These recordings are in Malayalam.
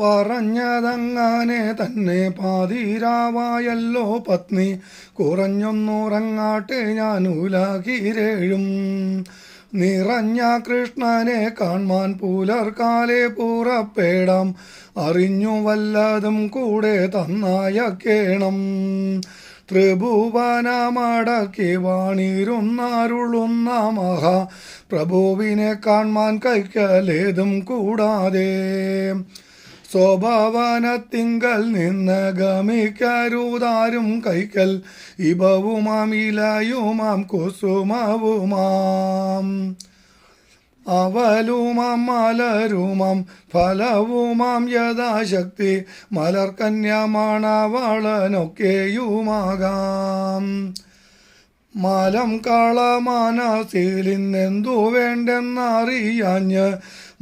പറഞ്ഞതങ്ങനെ തന്നെ പാതിരാവായല്ലോ പത്നി. കുറഞ്ഞൊന്നുറങ്ങാട്ടെ ഞാൻ ഉലാകീരേഴും നിറഞ്ഞ കൃഷ്ണനെ കാൺമാൻ പുലർക്കാലെ പുറപ്പെടാം. അറിഞ്ഞു വല്ലതും കൂടെ തന്നായക്കേണം ത്രിഭുവനമടക്കി വാണിരുന്നാരുളുന്ന മഹാ. പ്രഭുവിനെ കാൺമാൻ കൈക്കലേതും കൂടാതെ. സ്വഭവനത്തിങ്കൽ നിന്ന് ഗമിക്കരുതാരും കൈക്കൽ ഇപവുമാം ഇലയുമാം കുസുമവുമാം. അവലുമാം മലരുമാം ഫലവുമാം യഥാശക്തി മലർക്കന്യാമാണവളനൊക്കെയുമാകാം മലം കളമാനസീലിന്നെന്തു വേണ്ടെന്നറിയാഞ്ഞ്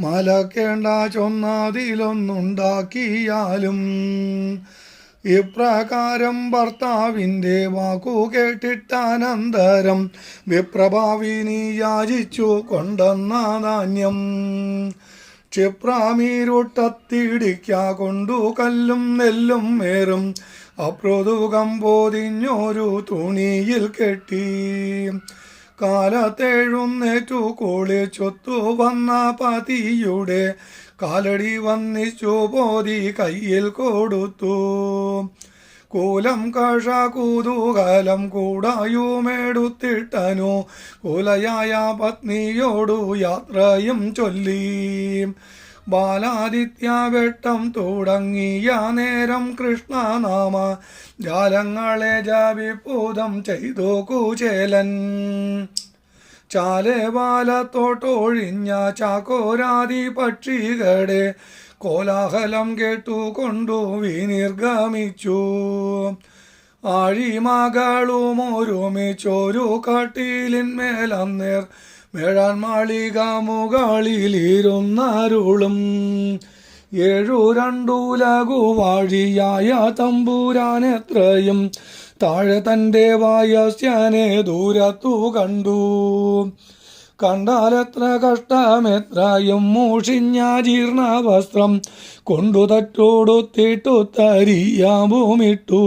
മലക്കേണ്ട ചൊന്നാതിലൊന്നുണ്ടാക്കിയാലും ഇപ്രകാരം ഭർത്താവിന്റെ വാക്കു കേട്ടിട്ടനന്തരം വിപ്രഭാവിനി യാചിച്ചു കൊണ്ടെന്ന ധാന്യം. ക്ഷിപ്രാമീരുട്ടത്തിടിക്ക കൊണ്ടു കല്ലും നെല്ലും മേറും അപ്രതുകം പോതിഞ്ഞൊരു തുണിയിൽ കെട്ടി. കാലത്തെഴുന്നേറ്റു കുളിച്ചൊത്തു വന്ന പതിയുടെ കാലടി വന്നിച്ചു പോതി കയ്യിൽ കൊടുത്തു. കൂലം കഷ കുതൂകലം കൂടായുമെടുത്തിട്ടനു. കൂലയായ പത്നിയോടു യാത്രയും ചൊല്ലി. ബാലാദിത്യ വെട്ടം തുടങ്ങിയ നേരം കൃഷ്ണനാമ ജാലങ്ങളെ ജാവിഭൂതം ചെയ്തു കുചേലൻ. ചാലേവാലത്തോട്ടൊഴിഞ്ഞ ചാക്കോരാതി പക്ഷികടെ കോലാഹലം കേട്ടുകൊണ്ടു വിനിർഗമിച്ചു. ആഴിമകളും ഒരുമിച്ചൊരു കട്ടിലിന്മേലന്നേർ മേഴാൻ മാളിക മുകളിലിരുന്നരുളും. ഏഴു രണ്ടു ലഘു വാഴിയായ തമ്പൂരാനെത്രയും താഴെ തന്റെ വായസ്യനെ ദൂരത്തു കണ്ടു. കണ്ടാലെത്ര കഷ്ടമെത്രയും മൂഷിഞ്ഞ ജീർണ വസ്ത്രം കൊണ്ടു തറ്റോടുത്തിട്ടു തരിയാവുമിട്ടു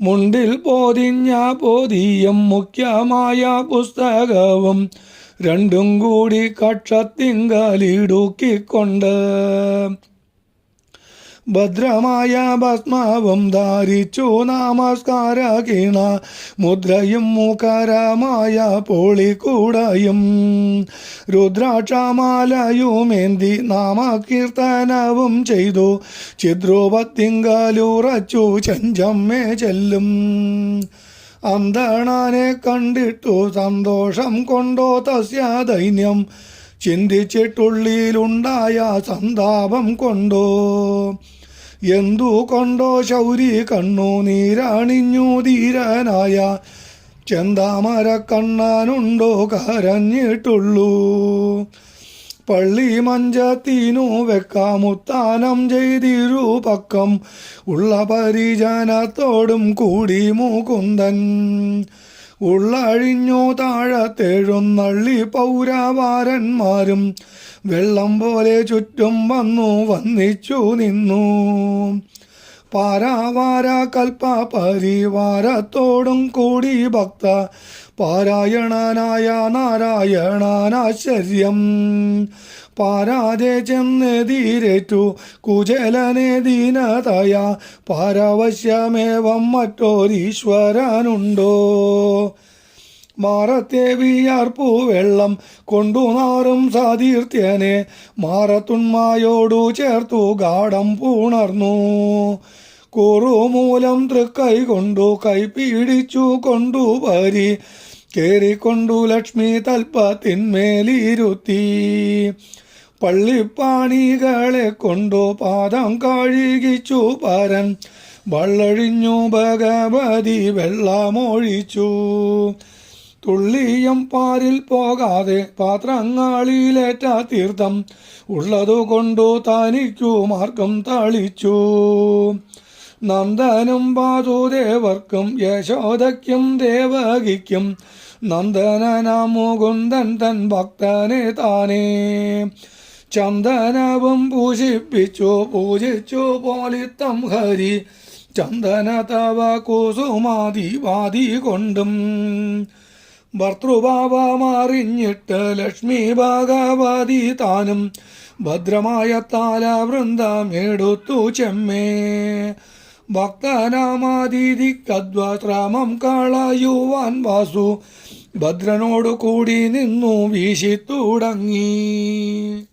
മുണ്ടിൽ പോതിഞ്ഞ പോതിയും മുഖ്യമായ പുസ്തകവും രണ്ടും കൂടി കക്ഷത്തിങ്കലിടുക്കിക്കൊണ്ട്. ഭദ്രമായ ഭസ്മാവും ധാരിച്ചു നമസ്കാര കീണ മുദ്രയും മുഖരമായ പോളിക്കൂടയും. രുദ്രാക്ഷമാലയുമേന്തി നാമകീർത്തനവും ചെയ്തു. ചിദ്രൂപത്തിങ്കലുറച്ചു ചെഞ്ചമ്മേ ചെല്ലും. അന്തണാനെ കണ്ടിട്ടു സന്തോഷം കൊണ്ടോ തസ്യ ദൈന്യം. ചിന്തിച്ചിട്ടുള്ളിലുണ്ടായ സന്താപം കൊണ്ടോ? എന്തു കൊണ്ടോ ശൗരി കണ്ണു നീരണിഞ്ഞു ധീരനായ ചെന്താമര കണ്ണാനുണ്ടോ കരഞ്ഞിട്ടുള്ളൂ. പള്ളി മഞ്ചത്തിനു വെക്കാമുത്താനം ചെയ്തിരു പക്കം ഉള്ള പരിജനത്തോടും കൂടി മുകുന്ദൻ. ഉള്ളഴിഞ്ഞു താഴത്തെഴുന്നള്ളി പൗരാവാരന്മാരും വെള്ളം പോലെ ചുറ്റും വന്നു വന്നിച്ചു നിന്നു. പാരാവാര കൽപ്പ പരിവാരത്തോടും കൂടി ഭക്ത പാരായണനായ നാരായണാനാശ്ചര്യം പാരാതെ ചെന്നെതിരേറ്റു കുചലനെ ദീനതയ പാരവശ്യമേവം മറ്റോരീശ്വരനുണ്ടോ? മാറത്തെ വിയർപ്പു വെള്ളം കൊണ്ടു നാറും സാതീർത്യനെ മാറത്തുന്മായോടു ചേർത്തു ഗാഠം പൂണർന്നു. കുറുമൂലം തൃക്കൈ കൊണ്ടു കൈ പീഡിച്ചു കൊണ്ടു വരി കേറിക്കൊണ്ടു ലക്ഷ്മി തൽപ്പത്തിന്മേലിരുത്തി. പള്ളിപ്പാണികളെ കൊണ്ടു പാദം കഴുകിച്ചു പരൻ വള്ളഴിഞ്ഞു ഭഗവതി വെള്ളമൊഴിച്ചു. തുള്ളിയും പാരിൽ പോകാതെ പാത്രങ്ങളിലേറ്റ തീർത്ഥം ഉള്ളതു കൊണ്ടു തനിക്കു മാർഗം തളിച്ചു. നന്ദനും വാസുദേവർക്കും യശോദയ്ക്കും ദേവകിക്കും നന്ദനനാം മുകുന്ദൻ തൻ ഭക്തനെ താനേ. ചന്ദനവും പൂഷിപ്പിച്ചു പൂജിച്ചു പോലിത്തം ഹരി. ചന്ദന തവ കുസുമാതി വാതി കൊണ്ടും ഭർത്തൃഭാവമറിഞ്ഞിട്ട് ലക്ഷ്മി ഭാഗവാദി താനും ഭദ്രമായ താലവൃന്ദം എടുത്തു ചെമ്മേ. ഭക്തനാമാതിഥിക്കദ്വശ്രമം കളയുവാൻ വാസു ഭദ്രനോടു കൂടി നിന്നു വീശി തുടങ്ങി